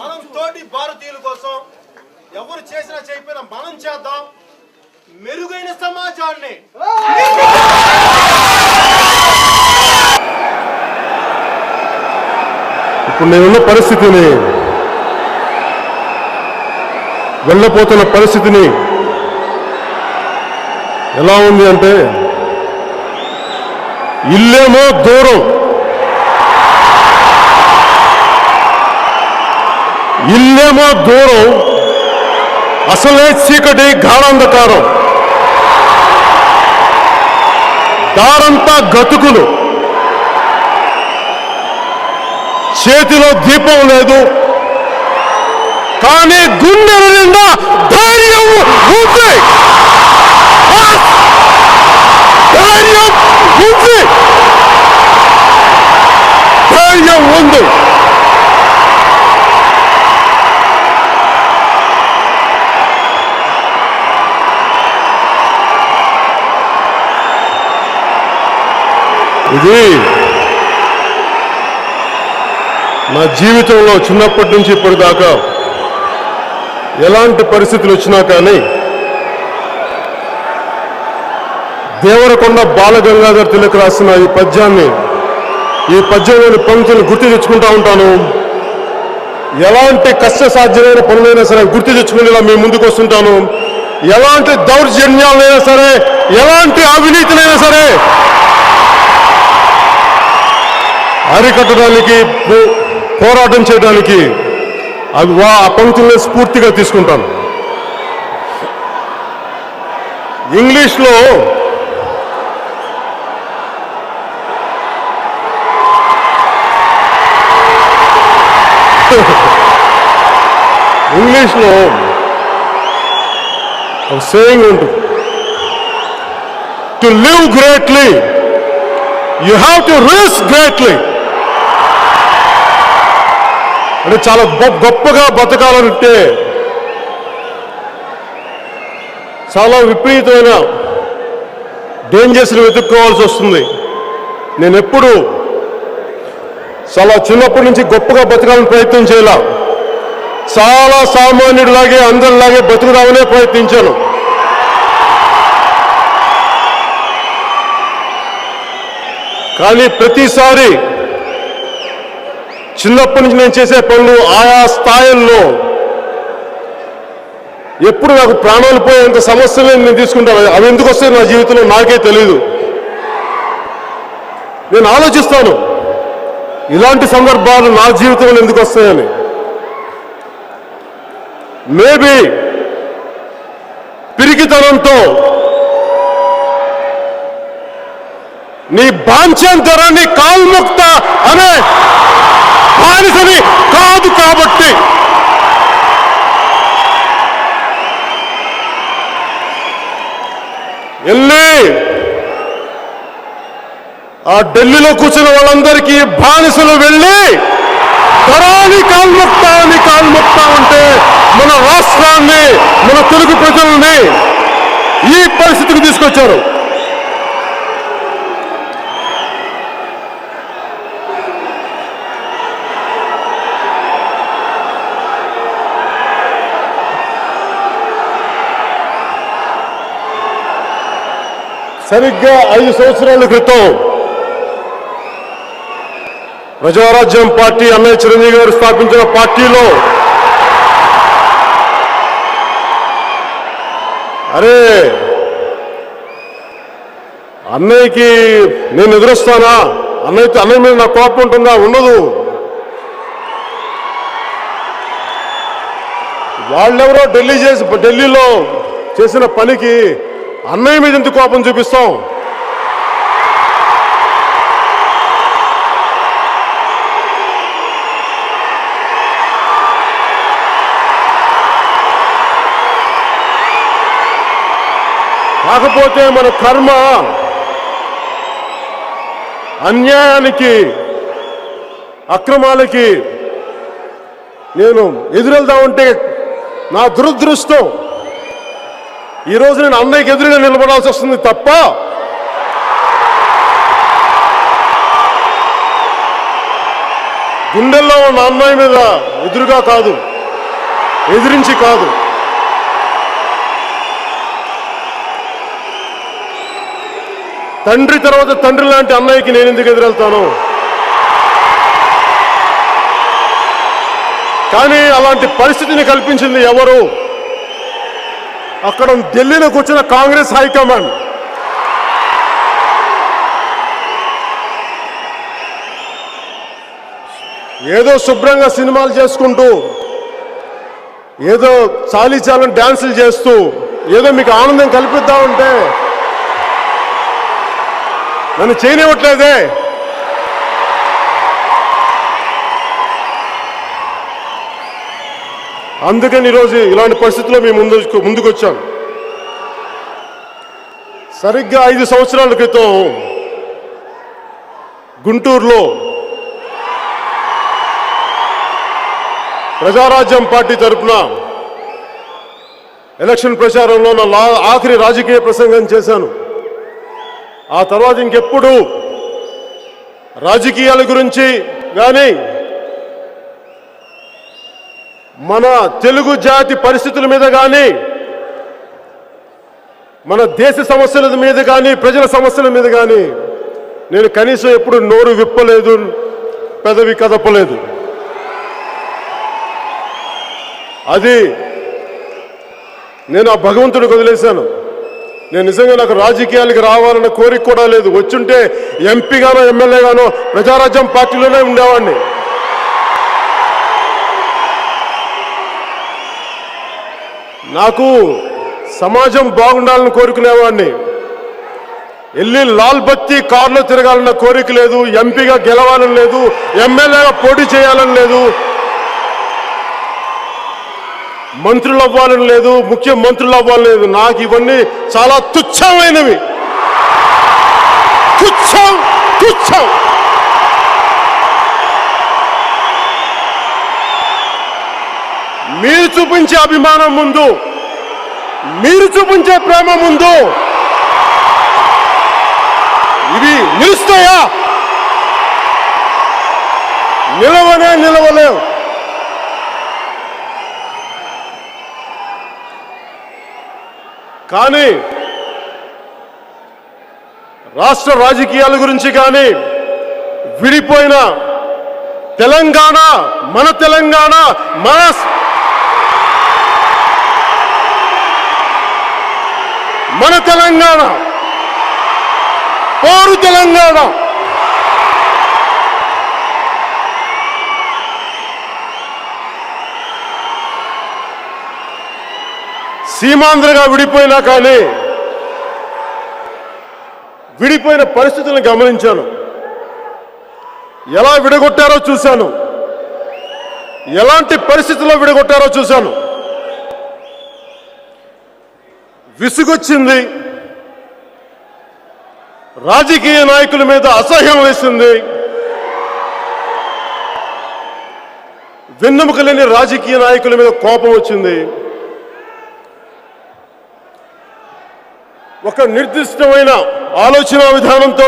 మనం తోటి భారతీయుల కోసం ఎవరు చేసినా చేయకపోయినా మనం చేద్దాం. మెరుగైన సమాజాన్ని. ఇప్పుడు నేనున్న పరిస్థితిని వెళ్ళపోతున్న పరిస్థితిని ఎలా ఉంది అంటే ఇల్లేమో దూరం. ఇల్లేమో దూరం. అసలే చీకటి గాఢంధకారం. దారంతా గతుకులు. చేతిలో దీపం లేదు. కానీ గుండెల నిండా ధైర్యం ఉంది. ధైర్యం ఉంది. ధైర్యం ఉంది. ఇది నా జీవితంలో చిన్నప్పటి నుంచి ఇప్పటిదాకా ఎలాంటి పరిస్థితులు వచ్చినా కానీ దేవరకొండ బాలగంగాధర్ తిలక్ రాసిన ఈ పద్యాన్ని ఈ పద్యంలోని పంక్తులు గుర్తు తెచ్చుకుంటా ఉంటాను. ఎలాంటి కష్ట సాధ్యమైన పనులైనా సరే గుర్తు తెచ్చుకునేలా మీ ముందుకు వస్తుంటాను. ఎలాంటి దౌర్జన్యాలైనా సరే ఎలాంటి అవినీతినైనా సరే అరికట్టడానికి పో- పోరాటం చేయడానికి అవి వా ఆ పంక్తుల్ని స్ఫూర్తిగా తీసుకుంటాను. ఇంగ్లీష్లో ఇంగ్లీష్లో సేయింగ్ ఉంటుంది. To live greatly you have to rise greatly అంటే చాలా గొప్పగా బతకాలనుంటే చాలా విపరీతమైన డేంజర్స్ని వెతుక్కోవాల్సి వస్తుంది. నేను ఎప్పుడు చాలా చిన్నప్పటి నుంచి గొప్పగా బతకాలని ప్రయత్నం చేయాల. చాలా సామాన్యుడిలాగే అందరిలాగే బతుకుదామనే ప్రయత్నించాను. కానీ ప్రతిసారి చిన్నప్పటి నుంచి నేను చేసే పనులు ఆయా స్థాయిల్లో ఎప్పుడు నాకు ప్రాణాలు పోయేంత సమస్యలు నేను తీసుకుంటాను అవి ఎందుకు వస్తాయి నా జీవితంలో నాకే తెలియదు నేను ఆలోచిస్తాను ఇలాంటి సందర్భాలు నా జీవితంలో ఎందుకు వస్తాయని. మేబీ పిరికితనంతో నీ బాంఛంతరాన్ని కాల్ముక్త అనే బానిసని కాదు కాబట్టి. వెళ్ళి ఆ ఢిల్లీలో కూర్చున్న వాళ్ళందరికీ బానిసలు వెళ్ళి తరాని కాల్ముక్త అని కాల్ముక్త అంటే మన రాష్ట్రాన్ని మన తెలుగు ప్రజల్ని ఈ పరిస్థితికి తీసుకొచ్చారు. సరిగ్గా ఐదు సంవత్సరాల క్రితం ప్రజారాజ్యం పార్టీ అన్నయ్య చిరంజీవి గారు స్థాపించిన పార్టీలో అరే అన్నయ్యకి నేను ఎదురొస్తానా? అన్నయ్యతో అన్నయ్య మీద నా కోపం ఉంటుందా? ఉండదు. వాళ్ళెవరో ఢిల్లీ చేసి ఢిల్లీలో చేసిన పనికి అన్నయ్య మీద ఎందుకు కోపం చూపిస్తాం కాకపోతే మన కర్మ అన్యాయానికి అక్రమాలకి నేను ఎదురెళ్దామంటే నా దురదృష్టం ఈరోజు నేను అన్నయ్యకి ఎదురుగా నిలబడాల్సి వస్తుంది తప్ప. గుండెల్లో ఉన్న అమ్మాయి మీద ఎదురుగా కాదు ఎదిరించి కాదు. తండ్రి తర్వాత తండ్రి లాంటి అన్నయ్యకి నేను ఎందుకు ఎదురెళ్తాను? కానీ అలాంటి పరిస్థితిని కల్పించింది ఎవరు? అక్కడ ఢిల్లీలో కూర్చున్న కాంగ్రెస్ హైకమాండ్. ఏదో శుభ్రంగా సినిమాలు చేసుకుంటూ ఏదో చాలీ చాలని డ్యాన్సులు చేస్తూ ఏదో మీకు ఆనందం కల్పిద్దామంటే నన్ను చేయనివ్వట్లేదే. అందుకని ఈరోజు ఇలాంటి పరిస్థితుల్లో మేము ముందు ముందుకొచ్చాం. సరిగ్గా ఐదు సంవత్సరాల క్రితం గుంటూరులో ప్రజారాజ్యం పార్టీ తరఫున ఎలక్షన్ ప్రచారంలో నా లా ఆఖరి రాజకీయ ప్రసంగం చేశాను. ఆ తర్వాత ఇంకెప్పుడు రాజకీయాల గురించి కానీ మన తెలుగు జాతి పరిస్థితుల మీద కానీ మన దేశ సమస్యల మీద కానీ ప్రజల సమస్యల మీద కానీ నేను కనీసం ఎప్పుడు నోరు విప్పలేదు పెదవి కదపలేదు. అది నేను ఆ భగవంతుడికి వదిలేశాను. నేను నిజంగా నాకు రాజకీయాలకు రావాలన్న కోరిక కూడా లేదు. వచ్చుంటే ఎంపీగానో ఎమ్మెల్యేగానో ప్రజారాజ్యం పార్టీలోనే ఉండేవాడిని. నాకు సమాజం బాగుండాలని కోరుకునేవాడిని. వెళ్ళి లాల్ బత్తి కారులో తిరగాలన్న కోరిక లేదు ఎంపీగా గెలవాలని లేదు ఎమ్మెల్యేగా పోటీ చేయాలని లేదు మంత్రులు అవ్వాలని లేదు ముఖ్యమంత్రులు అవ్వాలని లేదు. నాకు ఇవన్నీ చాలా తుచ్చమైనవి తుచ్చం తుచ్చం మీరు చూపించే అభిమానం ముందు మీరు చూపించే ప్రేమ ముందు ఇవి నిలుస్తాయా? నిలవనే నిలవలేవు. కానీ రాష్ట్ర రాజకీయాల గురించి కానీ విడిపోయిన తెలంగాణ మన తెలంగాణ మన మన తెలంగాణ. పోరు తెలంగాణ. సీమాంధ్రగా విడిపోయినా కానీ విడిపోయిన పరిస్థితులను గమనించాను. ఎలా విడగొట్టారో చూశాను. ఎలాంటి పరిస్థితుల్లో విడగొట్టారో చూశాను. విసుగొచ్చింది. రాజకీయ నాయకుల మీద అసహ్యం వేసింది. వెన్నెముక లేని రాజకీయ నాయకుల మీద కోపం వచ్చింది. ఒక నిర్దిష్టమైన ఆలోచన విధానంతో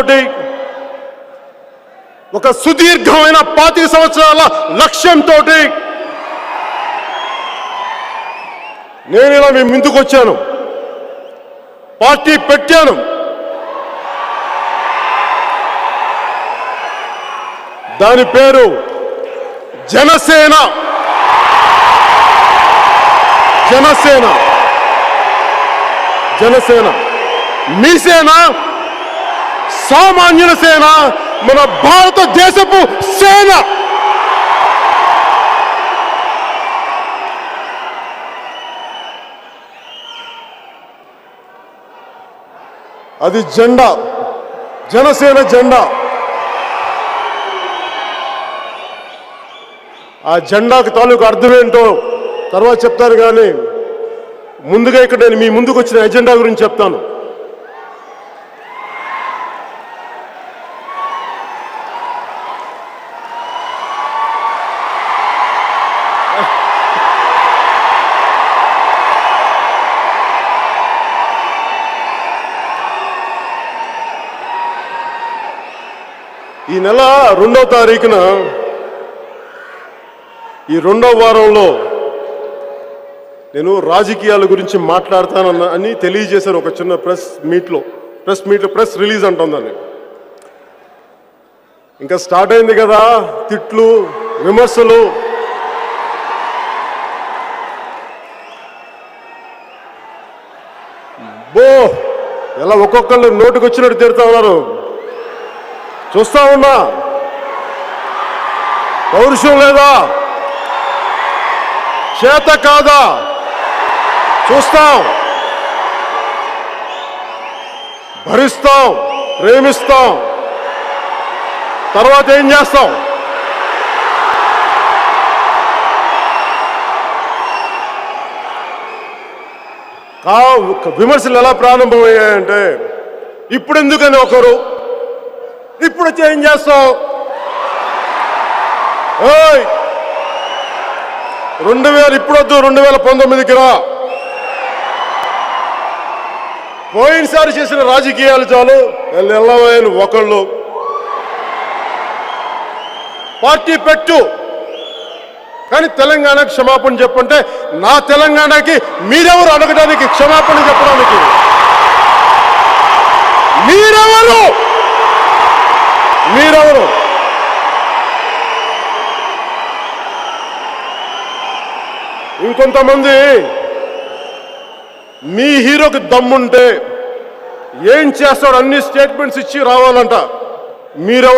ఒక సుదీర్ఘమైన పాతిక సంవత్సరాల లక్ష్యంతో నేను ఇలా మీ ముందుకు వచ్చాను పార్టీ పెట్టాను. దాని పేరు జనసేన. జనసేన. జనసేన. మీ సేన సామాన్యుల సేన మన భారతదేశపు సేన. అది జెండా. జనసేన జెండా. ఆ జెండాకు తాలూకు అర్థమేంటో తర్వాత చెప్తాను కానీ ముందుగా ఇక్కడ నేను మీ ముందుకు వచ్చిన ఎజెండా గురించి చెప్తాను. ఈ నెల రెండవ తారీఖున ఈ రెండవ వారంలో నేను రాజకీయాల గురించి మాట్లాడతానన్న అని తెలియజేశాను ఒక చిన్న ప్రెస్ మీట్లో. ప్రెస్ మీట్లో ప్రెస్ రిలీజ్ అంటుందని. ఇంకా స్టార్ట్ అయింది కదా తిట్లు విమర్శలు. బో ఎలా ఒక్కొక్కళ్ళు నోటుకొచ్చినట్టు తిడుతా ఉన్నారు. చూస్తా ఉన్నా. పౌరుషం లేదా? చేత కాదా? చూస్తాం. భరిస్తాం ప్రేమిస్తాం. తర్వాత ఏం చేస్తాం? విమర్శలు ఎలా ప్రారంభమయ్యాయంటే ఇప్పుడు ఎందుకని ఒకరు ఎప్పుడు చేంజ్ చేస్తావు? రెండు వేల ఇప్పుడొద్దు రెండు వేల పంతొమ్మిదికి రా. పోయినసారి చేసిన రాజకీయాలు చాలు. ఎల్లవైన ఒకళ్ళు. పార్టీ పెట్టు. కానీ తెలంగాణ క్షమాపణ చెప్పంటే నా తెలంగాణకి మీరెవరు అడగడానికి క్షమాపణ చెప్పడానికి మీరెవరు మీరెవరు ఇంకొంతమంది మీ హీరోకి దమ్ముంటే ఏం చేస్తాడు అన్ని స్టేట్మెంట్స్ ఇచ్చి రావాలంట. మీరెవరు?